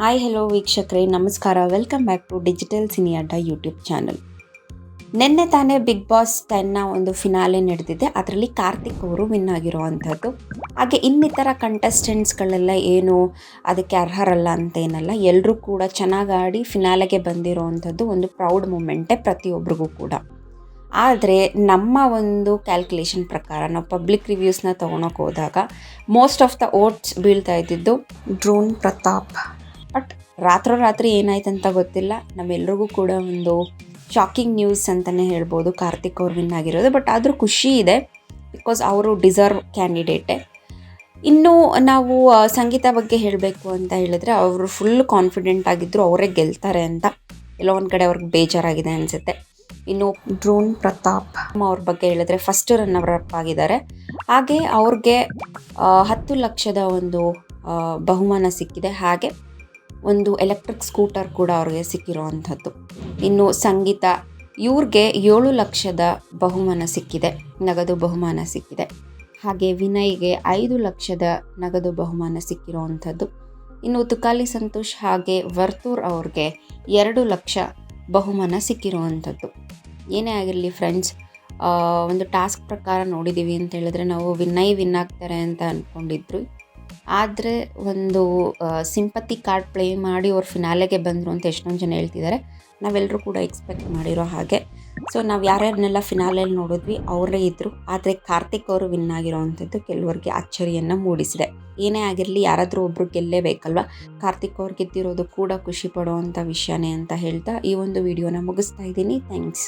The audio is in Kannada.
ಹಾಯ್ ಹೆಲೋ ವೀಕ್ಷಕರೇ. ನಮಸ್ಕಾರ. ವೆಲ್ಕಮ್ ಬ್ಯಾಕ್ ಟು ಡಿಜಿಟಲ್ ಸಿನಿಯಾಟ ಯೂಟ್ಯೂಬ್ ಚಾನಲ್ ನಿನ್ನೆ ತಾನೇ ಬಿಗ್ ಬಾಸ್ ಟೆನ್ನ ಒಂದು ಫಿನಾಲೆ ನಡೆದಿದೆ. ಅದರಲ್ಲಿ ಕಾರ್ತಿಕ್ ಅವರು ವಿನ್ ಆಗಿರುವಂಥದ್ದು ಹಾಗೆ ಇನ್ನಿತರ ಕಂಟೆಸ್ಟೆಂಟ್ಸ್ಗಳೆಲ್ಲ ಏನು ಅದಕ್ಕೆ ಅರ್ಹರಲ್ಲ ಅಂತ ಏನಲ್ಲ. ಎಲ್ಲರೂ ಕೂಡ ಚೆನ್ನಾಗಿ ಆಡಿ ಫಿನಾಲೆಗೆ ಬಂದಿರುವಂಥದ್ದು ಒಂದು ಪ್ರೌಡ್ ಮೂಮೆಂಟೇ ಪ್ರತಿಯೊಬ್ಬರಿಗೂ ಕೂಡ. ಆದರೆ ನಮ್ಮ ಒಂದು ಕ್ಯಾಲ್ಕುಲೇಷನ್ ಪ್ರಕಾರ, ನಾವು ಪಬ್ಲಿಕ್ ರಿವ್ಯೂಸ್ನ ತೊಗೊಳಕ್ಕೆ ಹೋದಾಗ ಮೋಸ್ಟ್ ಆಫ್ ದ ಓಟ್ಸ್ ಬೀಳ್ತಾ ಇದ್ದಿದ್ದು ಡ್ರೋನ್ ಪ್ರತಾಪ್ ಬಟ್ ರಾತ್ರೋರಾತ್ರಿ ಏನಾಯ್ತು ಅಂತ ಗೊತ್ತಿಲ್ಲ. ನಮ್ಮೆಲ್ರಿಗೂ ಕೂಡ ಒಂದು ಶಾಕಿಂಗ್ ನ್ಯೂಸ್ ಅಂತಲೇ ಹೇಳ್ಬೋದು. ಕಾರ್ತಿಕ್ ಅವ್ರು ವಿನ್ ಆಗಿರೋದು. ಬಟ್ ಆದರೂ ಖುಷಿ ಇದೆ. ಬಿಕಾಸ್ ಅವರು ಡಿಸರ್ವ್ ಕ್ಯಾಂಡಿಡೇಟೇ ಇನ್ನು ನಾವು ಸಂಗೀತ ಬಗ್ಗೆ ಹೇಳಬೇಕು ಅಂತ ಹೇಳಿದ್ರೆ ಅವರು ಫುಲ್ ಕಾನ್ಫಿಡೆಂಟ್ ಆಗಿದ್ದರು ಅವರೇ ಗೆಲ್ತಾರೆ ಅಂತ. ಎಲ್ಲೋ ಒಂದು ಕಡೆ ಅವ್ರಿಗೆ ಬೇಜಾರಾಗಿದೆ ಅನಿಸುತ್ತೆ. ಇನ್ನು ಡ್ರೋನ್ ಪ್ರತಾಪ್ ಅವ್ರ ಬಗ್ಗೆ ಹೇಳಿದ್ರೆ ಫಸ್ಟ್ ರನ್ನರ್ ಅಪ್ ಆಗಿದ್ದಾರೆ. ಹಾಗೆ ಅವ್ರಿಗೆ ಹತ್ತು ಲಕ್ಷದ ಒಂದು ಬಹುಮಾನ ಸಿಕ್ಕಿದೆ. ಹಾಗೆ ಒಂದು ಎಲೆಕ್ಟ್ರಿಕ್ ಸ್ಕೂಟರ್ ಕೂಡ ಅವ್ರಿಗೆ ಸಿಕ್ಕಿರುವಂಥದ್ದು. ಇನ್ನು ಸಂಗೀತ, ಇವ್ರಿಗೆ ಏಳು ಲಕ್ಷದ ಬಹುಮಾನ ಸಿಕ್ಕಿದೆ, ನಗದು ಬಹುಮಾನ ಸಿಕ್ಕಿದೆ. ಹಾಗೆ ವಿನಯ್ಗೆ ಐದು ಲಕ್ಷದ ನಗದು ಬಹುಮಾನ ಸಿಕ್ಕಿರುವಂಥದ್ದು. ಇನ್ನು ತುಕಾಲಿ ಸಂತೋಷ್ ಹಾಗೆ ವರ್ತೂರ್ ಅವ್ರಿಗೆ ಎರಡು ಲಕ್ಷ ಬಹುಮಾನ ಸಿಕ್ಕಿರುವಂಥದ್ದು. ಏನೇ ಆಗಿರಲಿ ಫ್ರೆಂಡ್ಸ್ ಒಂದು ಟಾಸ್ಕ್ ಪ್ರಕಾರ ನೋಡಿದ್ದೀವಿ ಅಂತ ಹೇಳಿದ್ರೆ ನಾವು ವಿನಯ್ ವಿನ್ ಆಗ್ತಾರೆ ಅಂತ ಅಂದ್ಕೊಂಡಿದ್ರು ಆದರೆ ಒಂದು ಸಿಂಪತಿ ಕಾರ್ಡ್ ಪ್ಲೇ ಮಾಡಿ ಅವ್ರು ಫಿನಾಲೆಗೆ ಬಂದರು ಅಂತ ಎಷ್ಟೊಂದು ಜನ ಹೇಳ್ತಿದ್ದಾರೆ ನಾವೆಲ್ಲರೂ ಕೂಡ ಎಕ್ಸ್ಪೆಕ್ಟ್ ಮಾಡಿರೋ ಹಾಗೆ. ಸೊ ನಾವು ಯಾರ್ಯಾರನ್ನೆಲ್ಲ ಫಿನಾಲೆಯಲ್ಲಿ ನೋಡಿದ್ವಿ, ಅವರೇ ಇದ್ದರು ಆದರೆ ಕಾರ್ತಿಕ್ ಅವರು ವಿನ್ ಆಗಿರೋವಂಥದ್ದು ಕೆಲವರಿಗೆ ಅಚ್ಚರಿಯನ್ನು ಮೂಡಿಸಿದೆ. ಏನೇ ಆಗಿರಲಿ ಯಾರಾದರೂ ಒಬ್ಬರು ಗೆಲ್ಲೇಬೇಕಲ್ವ? ಕಾರ್ತಿಕ್ ಅವ್ರು ಗೆದ್ದಿರೋದು ಕೂಡ ಖುಷಿ ಪಡುವಂಥ ವಿಷಯನೇ ಅಂತ ಹೇಳ್ತಾ ಈ ಒಂದು ವಿಡಿಯೋನ ಮುಗಿಸ್ತಾ ಇದ್ದೀನಿ. ಥ್ಯಾಂಕ್ಸ್